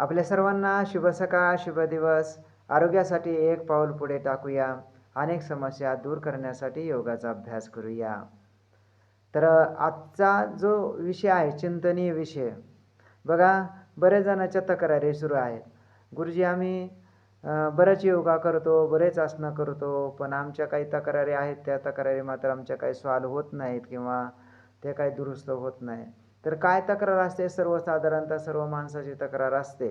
आपल्या सर्वांना शुभ सकाळ शुभ दिवस. आरोग्यासाठी एक पाऊल पुढे टाकूया. अनेक समस्या दूर करण्यासाठी योगाचा अभ्यास करूया. तर आजचा जो विषय आहे चिंतनीय विषय बघा बरेच जणांच्या तक्रारी सुरू आहेत. गुरुजी आम्ही बरेच योगा करतो बरेच आसनं करतो पण आमच्या काही तक्रारी आहेत त्या तक्रारी मात्र आमच्या काही सॉल्व होत नाहीत किंवा ते काही दुरुस्त होत नाही तर काय तक्रार असते? सर्वसाधारणतः सर्व माणसाची तक्रार असते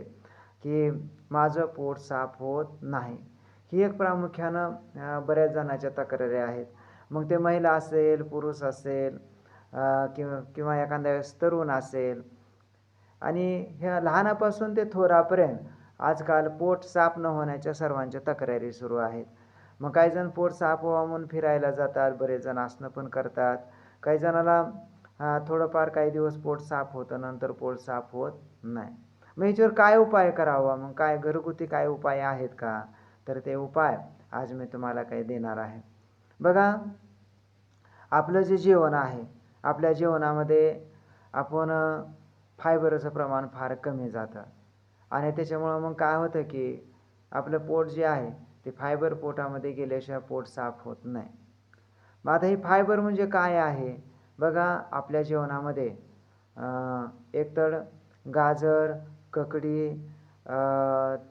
की माझं पोट साफ होत नाही. ही एक प्रामुख्यानं बऱ्याच जणांच्या तक्रारी आहेत. मग ते महिला असेल पुरुष असेल किंवा किंवा एखाद्या वेळेस तरुण असेल. आणि ह्या लहानापासून ते थोरापर्यंत आजकाल पोट साफ न होण्याच्या सर्वांच्या तक्रारी सुरू आहेत. मग काही जण पोट साफ व्हावा म्हणून फिरायला जातात बरेच जण आसनं पण करतात. काही जणाला थोडंफार काही दिवस पोट साफ होतं नंतर पोट साफ होत नाही. मग याच्यावर काय उपाय करावा? मग काय घरगुती काय उपाय आहेत का? तर ते उपाय आज मी तुम्हाला काही देणार आहे. बघा आपलं जे जेवण आहे आपल्या जेवणामध्ये आपण फायबरचं प्रमाण फार कमी जातं. आणि त्याच्यामुळं मग काय होतं की आपलं पोट जे आहे ते फायबर पोटामध्ये गेल्याशिवाय पोट साफ होत नाही. मग आता हे फायबर म्हणजे काय आहे? बघा आपल्या जेवणामध्ये एकतर गाजर ककडी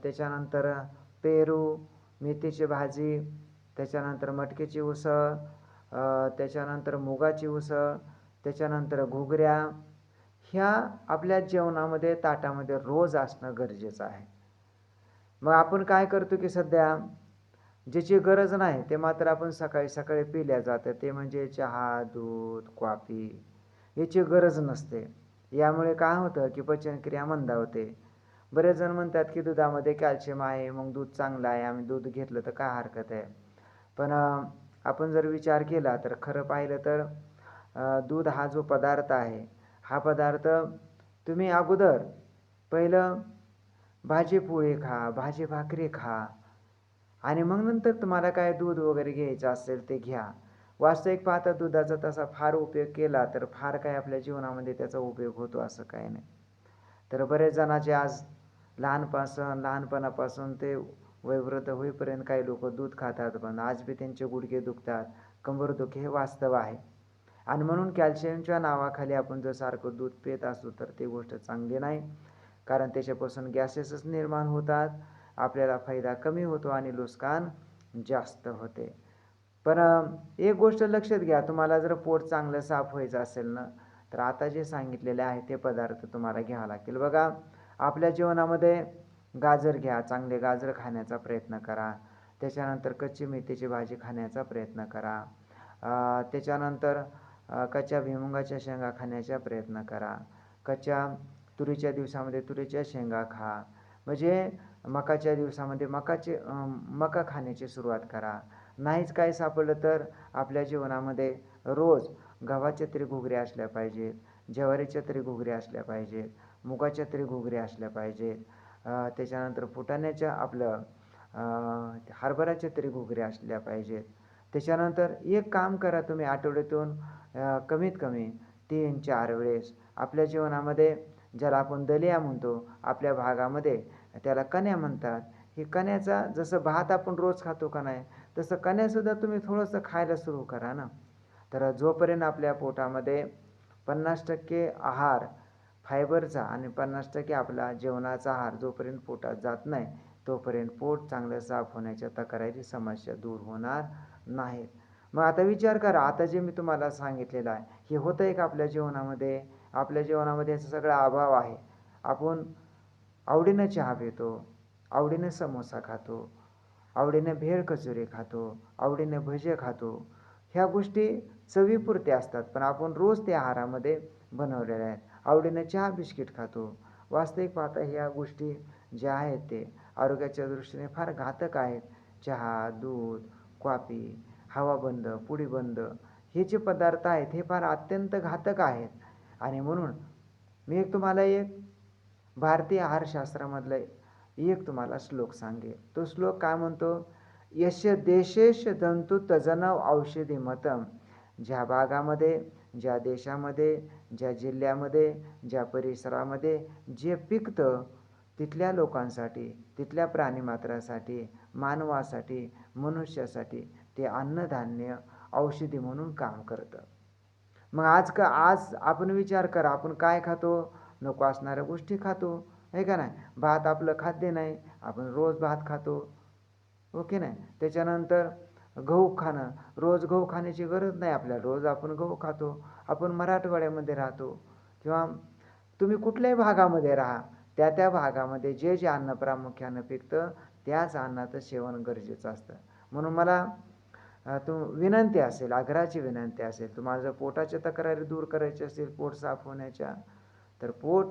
त्याच्यानंतर पेरू मेथीची भाजी त्याच्यानंतर मटकीची उसळ त्याच्यानंतर मुगाची उसळ त्याच्यानंतर घुगऱ्या ह्या आपल्या जेवणामध्ये ताटामध्ये रोज असणं गरजेचं आहे. मग आपण काय करतो की सध्या ज्याची गरज नाही ते मात्र आपण सकाळी सकाळी पिल्या जातं. ते म्हणजे चहा दूध कॉफी याची गरज नसते. यामुळे काय होतं की पचनक्रिया मंदावते बरेच जण म्हणतात की दुधामध्ये कॅल्शियम आहे मग दूध चांगलं आहे आम्ही दूध घेतलं तर काय हरकत आहे? पण आपण जर विचार केला तर खरं पाहिलं तर दूध हा जो पदार्थ आहे हा पदार्थ तुम्ही अगोदर पहिलं भाजी पोळी खा भाजी भाकरी खा आणि मग नंतर तुम्हाला काय दूध वगैरे घ्यायचं असेल ते घ्या. वास्तविक पाहता दुधाचा तसा फार उपयोग केला तर फार काय आपल्या जीवनामध्ये त्याचा उपयोग होतो असं काही नाही. तर बरेच जणांचे आज लहानपासून लहानपणापासून ते वयवृद्ध होईपर्यंत काही लोक दूध खातात पण आज बी त्यांचे गुडघे दुखतात कंबरदुखी हे वास्तव आहे. आणि म्हणून कॅल्शियमच्या नावाखाली आपण जर सारखं दूध पित असू तर ती गोष्ट चांगली नाही. कारण त्याच्यापासून गॅसेसच निर्माण होतात. आपल्याला फायदा कमी होतो आणि नुकसान जास्त होते. पण एक गोष्ट लक्षात घ्या तुम्हाला जर पोट चांगलं साफ व्हायचं असेल ना तर आता जे सांगितलेले आहे ते पदार्थ तुम्हाला घ्यावं लागतील. बघा आपल्या जेवणामध्ये गाजर घ्या चांगले गाजर खाण्याचा प्रयत्न करा. त्याच्यानंतर कच्ची मेथीची भाजी खाण्याचा प्रयत्न करा. त्याच्यानंतर कच्च्या भिमुंगाच्या शेंगा खाण्याचा प्रयत्न करा. कच्च्या तुरीच्या दिवसामध्ये तुरीच्या शेंगा खा. म्हणजे मकाच्या दिवसामध्ये मकाचे मका खाण्याची सुरुवात करा. नाहीच काय सापडलं तर आपल्या जीवनामध्ये रोज गव्हाच्या तरी घुगऱ्या असल्या पाहिजेत ज्वारीच्या तरी घुगऱ्या असल्या पाहिजेत मुगाच्या तरी घुगऱ्या असल्या पाहिजेत. त्याच्यानंतर फुटाण्याच्या आपलं हरभऱ्याच्या तरी घुगऱ्या असल्या पाहिजेत. त्याच्यानंतर एक काम करा तुम्ही आठवड्यातून कमीत कमी तीन चार वेळेस आपल्या जीवनामध्ये ज्याला आपण दलिया म्हणतो आपल्या भागामध्ये त्याला कण्या म्हणतात. हे कण्याचा जसं भात आपण रोज खातो का नाही तसं कण्यासुद्धा तुम्ही थोडंसं खायला सुरू करा ना. तर जोपर्यंत आपल्या पोटामध्ये पन्नास टक्के आहार फायबरचा आणि पन्नास टक्के आपला जेवणाचा आहार जोपर्यंत पोटात जात नाही तोपर्यंत पोट चांगलं साफ होण्याच्या तक्रारी समस्या दूर होणार नाहीत. मग आता विचार करा आता जे मी तुम्हाला सांगितलेलं आहे हे होतं आहे का आपल्या जीवनामध्ये? आपल्या जीवनामध्ये याचा सगळा अभाव आहे. आपण आवडीनं चहा पितो आवडीनं समोसा खातो आवडीनं भेळ कचोरी खातो आवडीनं भजे खातो. ह्या गोष्टी चवीपुरत्या असतात पण आपण रोज त्या आहारामध्ये बनवलेल्या आहेत. आवडीनं चहा बिस्किट खातो. वास्तविक पाहता ह्या गोष्टी ज्या आहेत ते आरोग्याच्या दृष्टीने फार घातक आहेत. चहा दूध कॉफी हवा बंद पुडी बंद हे जे पदार्थ आहेत हे फार अत्यंत घातक आहेत. आणि म्हणून मी एक तुम्हाला एक भारतीय आहारशास्त्रामधलं एक तुम्हाला श्लोक सांगेल तो श्लोक काय म्हणतो? यश देशेश जंतु तजनव औषधी मतम. ज्या भागामध्ये ज्या देशामध्ये ज्या जिल्ह्यामध्ये ज्या परिसरामध्ये जे पिकतं तिथल्या लोकांसाठी तिथल्या प्राणीमात्रासाठी मानवासाठी मनुष्यासाठी ते अन्नधान्य औषधी म्हणून काम करतं. मग आज का आज आपण विचार करा आपण काय खातो? नको असणाऱ्या गोष्टी खातो. आहे का नाही? भात आपलं खाद्य नाही. आपण रोज भात खातो. ओके नाही? त्याच्यानंतर गहू खाणं. रोज गहू खाण्याची गरज नाही आपल्याला. रोज आपण गहू खातो. आपण मराठवाड्यामध्ये राहतो. किंवा तुम्ही कुठल्याही भागामध्ये राहा. त्या त्या भागामध्ये जे जे अन्न प्रामुख्यानं पिकतं त्याच अन्नाचं सेवन गरजेचं असतं. म्हणून मला तुम तू विनंती असेल आग्रहाची विनंती असेल तुम्हाला जर पोटाच्या तक्रारी दूर करायची असेल पोट साफ होण्याच्या तर पोट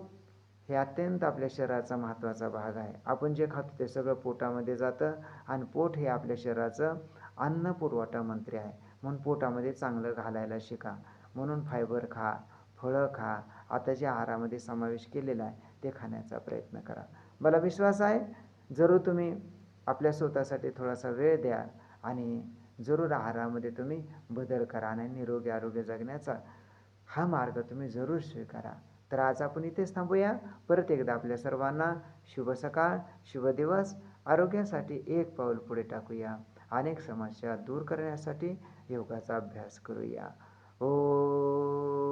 हे अत्यंत आपल्या शरीराचा महत्त्वाचा भाग आहे. आपण जे खातो ते सगळं पोटामध्ये जातं आणि पोट हे आपल्या शरीराचं अन्न पुरवठा मंत्री आहे. म्हणून पोटामध्ये चांगलं घालायला शिका. म्हणून फायबर खा फळं खा. आता जे आहारामध्ये समावेश केलेला आहे ते खाण्याचा प्रयत्न करा. मला विश्वास आहे जरूर तुम्ही आपल्या स्वतःसाठी थोडासा वेळ द्या आणि जरूर आहारामध्ये तुम्ही बदल करा आणि निरोगी आरोग्य जगण्याचा हा मार्ग तुम्ही जरूर स्वीकारा. तर आज आपण इथेच थांबूया. परत एकदा आपल्या सर्वांना शुभ सकाळ शुभ दिवस. आरोग्यासाठी एक पाऊल पुढे टाकूया. अनेक समस्या दूर करण्यासाठी योगाचा अभ्यास करूया. ओ